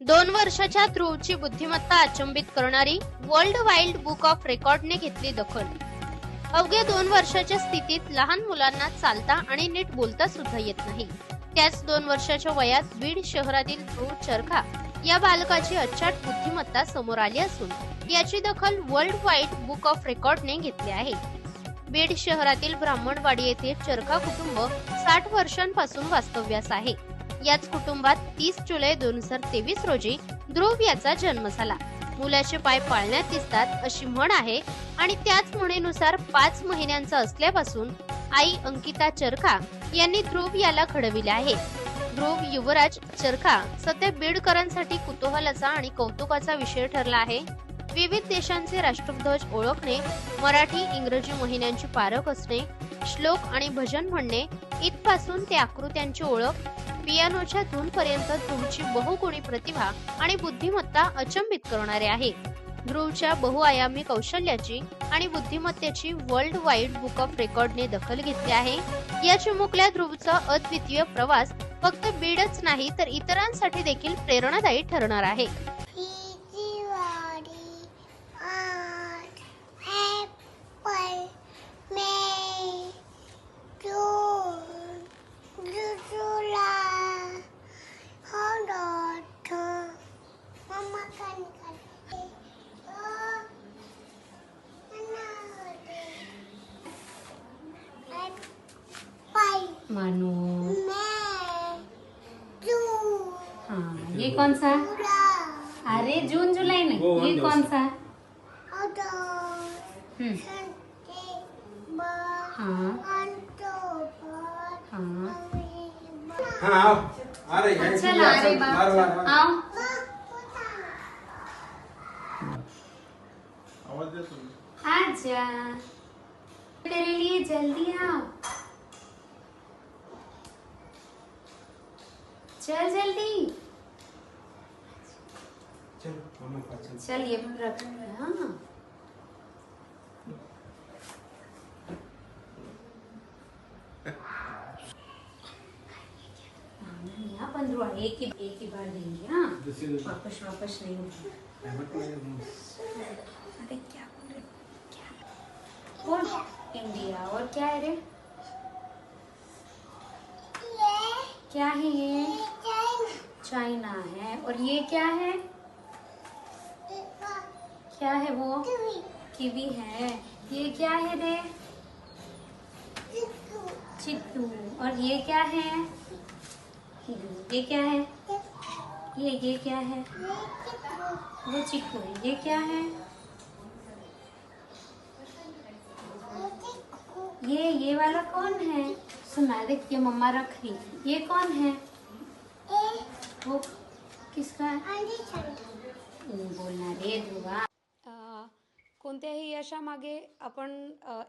दोन वर्षाच्या ध्रुवची बुद्धिमत्ता अचंबित करणारी वर्ल्ड वाईल्ड बुक ऑफ रेकॉर्डने घेतली दखल. अवघ्या दोन वर्षाच्या स्थितीत लहान मुलांना चालता आणि नीट बोलता सुद्धा येत नाही. त्याच दोन वर्षाच्या वयात बीड शहरातील ध्रुव चरखा या बालकाची अचाट बुद्धिमत्ता समोर आली असून याची दखल वर्ल्ड वाईड बुक ऑफ रेकॉर्डने घेतली आहे. बीड शहरातील ब्राह्मणवाडी येथे चरखा कुटुंब साठ वर्षांपासून वास्तव्यास आहे. याच कुटुंबात तीस जुलै दोन हजार तेवीस रोजी ध्रुव याचा जन्म झाला. मुलाचे पाय पाळण्यात दिसतात अशी म्हण आहे आणि त्याच म्हणेनुसार पाच महिन्यांचा असल्यापासून आई अंकिता चरखा यांनी ध्रुव याला घडविले आहे. ध्रुव युवराज चरखा सध्या बीडकरांसाठी कुतूहलाचा आणि कौतुकाचा विषय ठरला आहे. विविध देशांचे राष्ट्रध्वज ओळखणे मराठी इंग्रजी महिन्यांची पारख असणे श्लोक आणि भजन म्हणणे इथपासून ते आकृत्यांची ओळख पियानोच्या धूनपर्यंत तुमची ध्रुवची बहुगुणी प्रतिभा आणि बुद्धिमत्ता अचंबित करणारे आहे. ध्रुवच्या बहुआयामी कौशल्याची आणि बुद्धिमत्तेची वर्ल्ड वाईड बुक ऑफ रेकॉर्डने दखल घेतली आहे. या चिमुकल्या ध्रुवचा अद्वितीय प्रवास फक्त बीडच नाही तर इतरांसाठी देखील प्रेरणादायी ठरणार आहे. मानो। हाँ ये कौन सा? अरे जून जुलाई में ये कौन सा? हम्म। हाँ। हाँ। अच्छा ला रहे आओ। तो। आजा। मेरे लिए जल्दी आओ। चल जल्दी। चलो ये रख हाँ। एक ही एक ही बार देंगे हाँ। वापस वापस नहीं अरे क्या बोल रहे क्या? और इंडिया और क्या है रे ये क्या है ये? चाइना। है। और ये क्या है? क्या है वो? किवी। है। ये क्या है रे? चिक्कू चित्तू और ये क्या है? ये क्या है? ये ये क्या है? वो चिक्कू है। ये क्या है? ये ये वाला कौन है? सुना देख ये मम्मा रख रही ये कौन है? ये वो किसका है? बोलना रे अ, कोणत्याही यशामागे आपण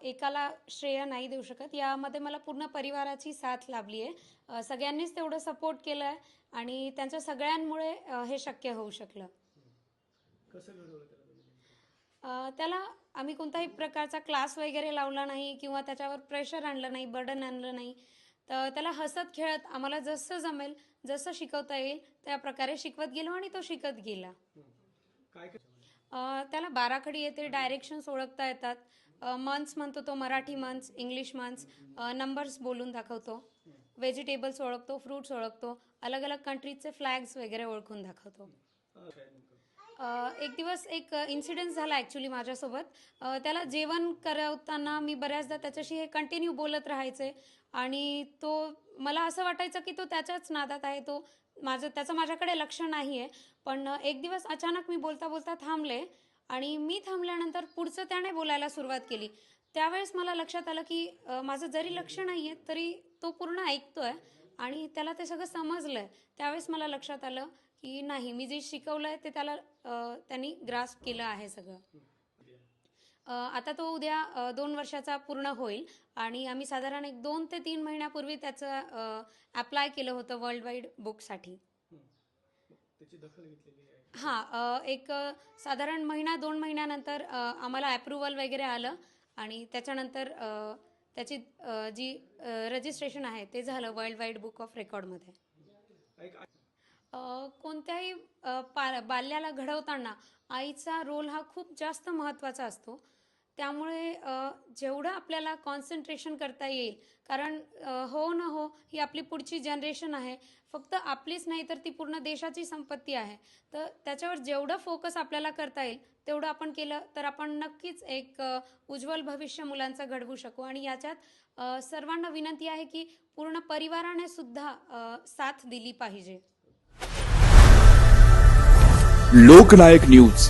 एकाला श्रेय नाही देऊ शकत. यामध्ये मला पूर्ण परिवाराची साथ लाभली आहे. सगळ्यांनीच तेवढं सपोर्ट केलं आहे आणि त्यांच्या सगळ्यांमुळे हे शक्य होऊ शकलं. अ, त्याला आम्ही कोणताही प्रकारचा क्लास वगैरे लावला नाही किंवा त्याच्यावर प्रेशर आणलं नाही बर्डन आणलं नाही. तर त्याला हसत खेळत आम्हाला जसं जमेल जसं शिकवता येईल त्या प्रकारे शिकवत गेलो आणि तो शिकत गेला. त्याला बाराखडी येते डायरेक्शन्स ओळखता येतात. मंथ्स म्हणतो तो Marathi months English months numbers बोलून दाखवतो. व्हेजिटेबल्स ओळखतो फ्रूट्स ओळखतो अलग अलग कंट्रीजचे फ्लॅग्स वगैरे ओळखून दाखवतो. एक दिवस एक इन्सिडेंट झाला ॲक्च्युली माझ्यासोबत. त्याला जेवण करवताना मी बऱ्याचदा त्याच्याशी हे कंटिन्यू बोलत राहायचे. आणि तो मला असं वाटायचं की तो त्याच्याच नादात आहे तो माझं त्याचं माझ्याकडे लक्ष नाही आहे पण एक दिवस अचानक मी बोलता बोलता थांबले आणि मी थांबल्यानंतर पुढचं त्याने बोलायला सुरुवात केली. त्यावेळेस मला लक्षात आलं की माझं जरी लक्ष नाही आहे तरी तो पूर्ण ऐकतोय आणि त्याला ते सगळं समजलंय. त्यावेळेस मला लक्षात आलं की नाही मी जे शिकवलंय ते त्याला त्यांनी ग्रास केलं आहे सगळं. आता तो उद्या दोन वर्षाचा पूर्ण होईल आणि आम्ही साधारण एक दोन ते तीन महिन्यापूर्वी त्याचं अप्लाय केलं होतं वर्ल्ड वाईड बुकसाठी हां एक साधारण महिना दोन महिन्यानंतर आम्हाला ॲप्रुव्हल वगैरे आलं आणि त्याच्यानंतर त्याची जी रजिस्ट्रेशन आहे ते झालं वर्ल्ड वाईड बुक ऑफ रेकॉर्डमध्ये कोणत्याही पा बाल्याला घडवताना आईचा रोल हा खूप जास्त महत्त्वाचा असतो. त्यामुळे जेवढं आपल्याला कॉन्सन्ट्रेशन करता येईल कारण हो न हो ही आपली पुढची जनरेशन आहे फक्त आपलीच नाही तर ती पूर्ण देशाची संपत्ती आहे. तर त्याच्यावर जेवढं फोकस आपल्याला करता येईल तेवढं आपण केलं तर आपण नक्कीच एक उज्ज्वल भविष्य मुलांचं घडवू शकू. आणि याच्यात सर्वांना विनंती आहे की पूर्ण परिवाराने सुद्धा साथ दिली पाहिजे. लोकनायक न्यूज.